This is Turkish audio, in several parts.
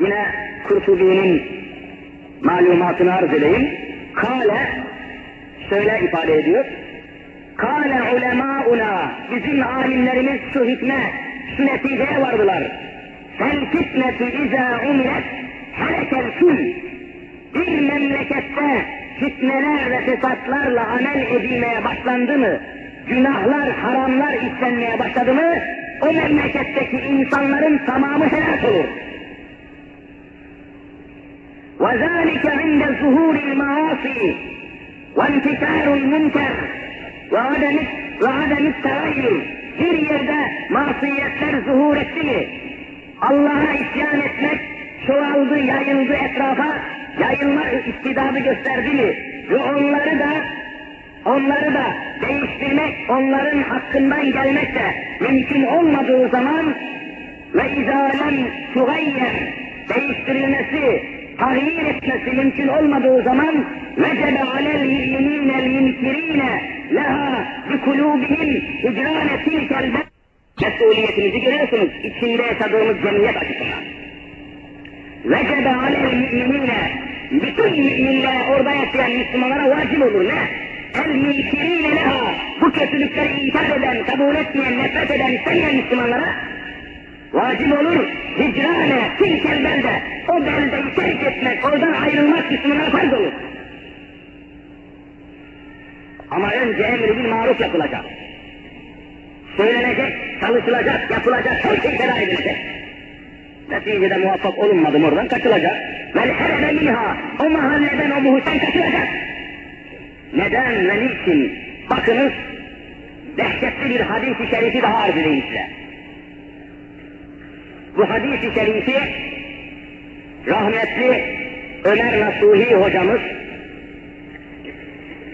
Yine Kurtubi'nin malumatını arz edeyim. Kale şöyle ifade ediyor. Kale ulemauna bizim alimlerimiz şu hikme, şu neticeye vardılar. Fel fitnetu izâ umilet helekel kül. Bir memlekette fitneler ve fesatlarla amel edilmeye başlandı mı, günahlar, haramlar işlenmeye başladı mı, o memleketteki insanların tamamı helak olur. وذلك عند ظهور المعاصي وانتشار المنكر وعدم وعدم التغير bir yerde masiyetler zuhur etti mi, Allah'a isyan etmek çoğaldı, yayıldı etrafa, yayılma istidadı gösterdi mi ve onları da onları da değiştirmek, onların hakkından gelmek de mümkün olmadığı zaman ve izalem tugayyer değiştirilmesi, tahir etmesi mümkün olmadığı zaman alel müminel münkirine leha bi kulubihim hicrane tilkel mesuliyetimizi görüyorsunuz içinde yaşadığımız cemiyet açısından. Vecebe alel müminine bütün müminlere orada yaşayan Müslümanlara vacip olur ne? Münkirine leha bu kötülükleri inkar eden, kabul etmeyen, nefret eden, istemeyen Müslümanlara vacip olur. Hicrane, tilkel belde. O beldeyi terk etmek, oradan ayrılmak Müslümana farz olur. Ama önce emri bil maruf yapılacak. Söylenecek, çalışılacak, yapılacak, her şey feda edilecek. Neticede muvaffak olunmadım oradan kaçılacak. Vel herebe minha, o mahalleden, o muhitten kaçılacak. Neden ve niçin? Bakınız, dehşetli bir hadis-i şerifi daha arz edeyim size. Bu hadis-i şerifi rahmetli Ömer Nasuhi hocamız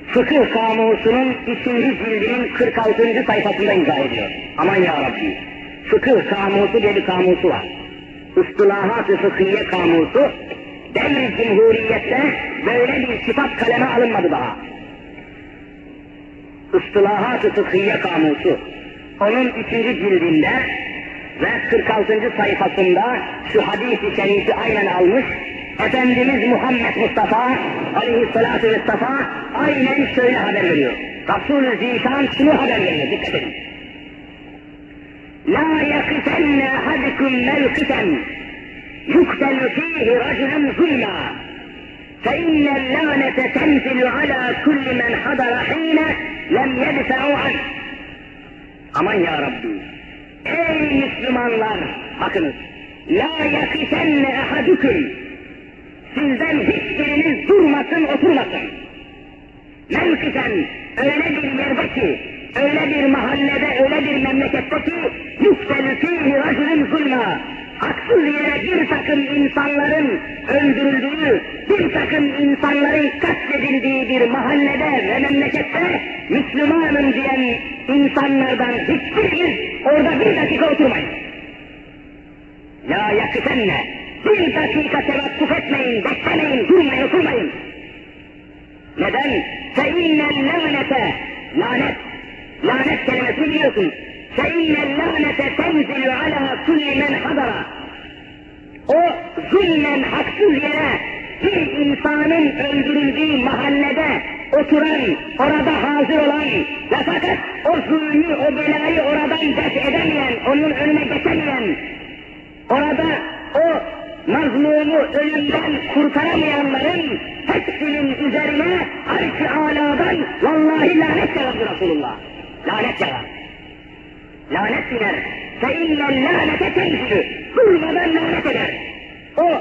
Fıkıh Kamusu'nun ikinci cildinin 46. sayfasında izah ediyor. Aman ya Rabbi. Fıkıh Kamusu diye bir kamusu var. Istilahat-ı Fıkhiye Kamusu devri Cumhuriyet'te böyle bir kitap kaleme alınmadı daha. Istilahat-ı Fıkhiye Kamusu. Onun üçüncü cildinde ve 46. sayfasında şu hadis-i şerifi aynen almış. Efendimiz Muhammed Mustafa aleyhissalatu vesselam aynen şöyle haber veriyor. Resul-ü Zişan şunu haber veriyor, dikkat edin. La yakifenne ahadikum mevkiten yuktelu fihi raculen zulma فإن اللعنة تنزل على كل من حضر حين لم يدفعوا عنه. Aman ya Rabbi, Ey Müslümanlar! Bakınız. La yakifenne ahadukum. Sizden hiçbiriniz durmasın, oturmasın. Mevkisen öyle bir yerde ki, öyle bir mahallede, öyle bir memlekette ki, yükselü fihi racülün zulma. Haksız yere bir takım insanların öldürüldüğü, bir takım insanların katledildiği bir mahallede ve memlekette Müslümanım diyen insanlardan hiçbiriniz Orada bir dakika oturmayın. La yakıfenne. Bir dakika tevakkuf etmeyin, beklemeyin, durmayın, oturmayın. Neden? Feinnel lanete. Lanet. Lanet kelimesini biliyorsunuz. Feinnel lanete tenzilu ala kulli men hadara. O zulmen haksız yere bir insanın öldürüldüğü mahallede oturan, orada hazır olan ve fakat o zulmü, o belayı oradan def edemeyen, onun önüne geçemeyen, orada o mazlumu ölümden kurtaramayanların hepsinin üzerine arş-ı aladan vallahi lanet yağdı Resulullah. Lanet yağar. Lanet iner. فَاِنَّ اللّٰنَةَ تَنْزِلü Durmadan lanet eder. O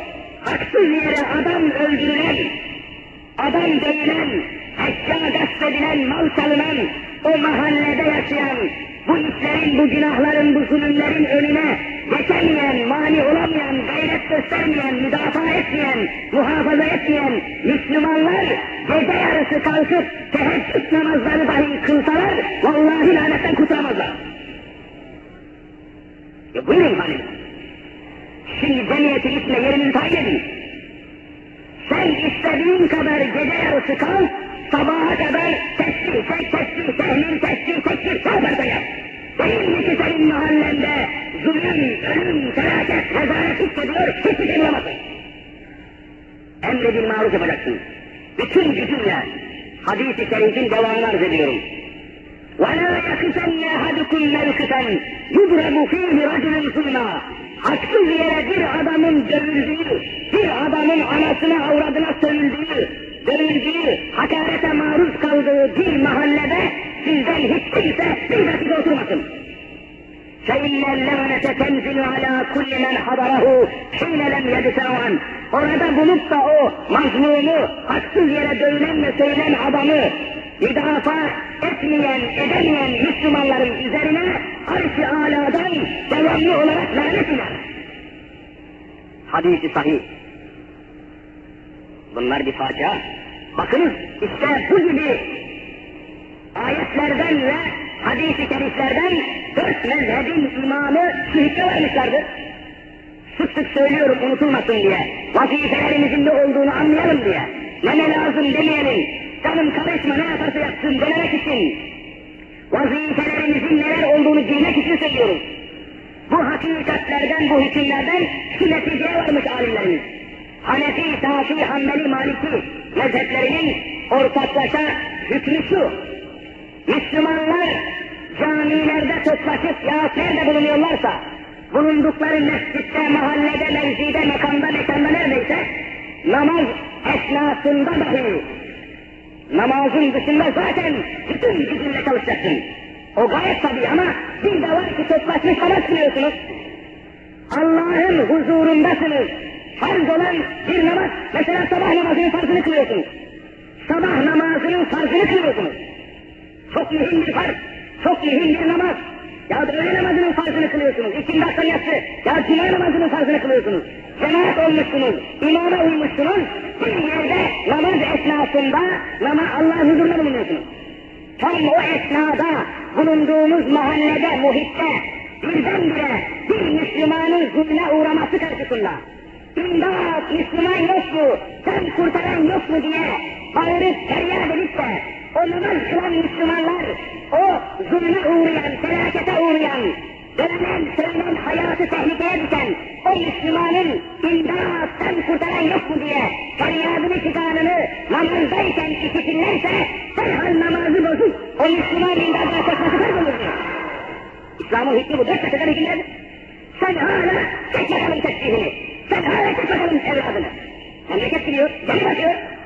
haksız yere adam öldürülen, adam dövülen, eşya gasp edilen, mal çalınan, o mahallede yaşayan, bu işlerin, bu günahların, bu zulümlerin önüne geçemeyen, mani olamayan, gayret göstermeyen, müdafaa etmeyen, muhafaza etmeyen Müslümanlar gece yarısı kalkıp teheccüd namazları dahi kılsalar, vallahi lanetten kurtulamazlar. E buyurun hanım. Şimdi cemiyetin içine yerini tayin edin. Sen istediğin kadar gece yarısı kal, sabaha kadar tesbih çek, tesbih, tehmin, tesbih, tekbir, sahaberden yap. Değil mi ki senin mahallende zulüm, ölüm, felaket, rezalet hissediyor, hiçbir şey bulamazsın. Emredil maruf yapacaksın. Bütün gücünle hadis-i şerifin devamını arz ediyorum. وَلَا يَخِفَنَّ أَحَدُكُمْ مَوْقِفًا يُضْرَبُ فِيهِ رَجُلٌ ظُلْمًا Haksız yere bir adamın dövüldüğü, bir adamın anasına avradına sövüldüğü, dövüldüğü, hakarete maruz kaldığı bir mahallede sizden hiç kimse bir dakika oturmasın. فَاِنَّ اللَّعْنَةَ تَنْزِلُ عَلَى كُلِّ مَنْ حَضَرَهُ حِينَ لَمْ يَدْفَعُ Orada bulup da o mazlumu, haksız yere dövülen ve söylenen adamı müdafaa etmeyen, edemeyen Müslümanların üzerine arş-ı aladan devamlı olarak lanet iner. Hadis-i sahih. Bunlar bir facia. Bakınız işte bu gibi ayetlerden ve hadis-i şeriflerden dört mezhebin imamı şihitte vermişlerdir. Sık sık söylüyorum unutulmasın diye. Vazifelerimizin ne olduğunu anlayalım diye. Ne lazım demeyelim. Canım karışma ne yaparsa yapsın denemek için. Vazifelerimizin neler olduğunu bilmek için söylüyoruz. Bu hakikatlerden, bu hükümlerden şu neticeye varmış alimlerimiz. Hanefi, Şafii, Hanbeli, Maliki mezheplerinin ortaklaşa hükmü şu. Müslümanlar camilerde toplaşıp ya nerede bulunuyorlarsa, bulundukları mescitte, mahallede, mevzide, makamda, mekanda neredeyse, namaz esnasında dahi, namazın dışında zaten bütün gücünle çalışacaksın. O gayet tabii ama bir de var ki toplaşmış namaz kılıyorsunuz. Allah'ın huzurundasınız. Farz olan bir namaz, mesela sabah namazının farzını kılıyorsunuz. Sabah namazının farzını kılıyorsunuz. Çok mühim bir farz, çok mühim bir namaz. Ya öğle namazının farzını kılıyorsunuz, ikindi akşam yatsı, ya cuma namazının farzını kılıyorsunuz. Cemaat olmuşsunuz, imama uymuşsunuz, bir yerde namaz esnasında nama Allah huzuruna bulunuyorsunuz. Tam o esnada bulunduğumuz mahallede, muhitte birdenbire bir Müslümanın zulme uğraması karşısında İmdat Müslüman yok mu, can kurtaran yok mu diye bağırıp feryat edip de o namaz kılan Müslümanlar, o zulme uğrayan, felakete uğrayan, dönen, söylenen hayatı tehlikeye düşen o Müslümanın imdattan kurtaran yok mu diye feryadını figanını namazdayken işitirlerse derhal namazı bozup o Müslüman imdadına koşması diyor. İslam'ın hükmü bu dört dakikadan hükümlerdir. Sen hala çek bakalım tesbihini. だからしそる。ますよ。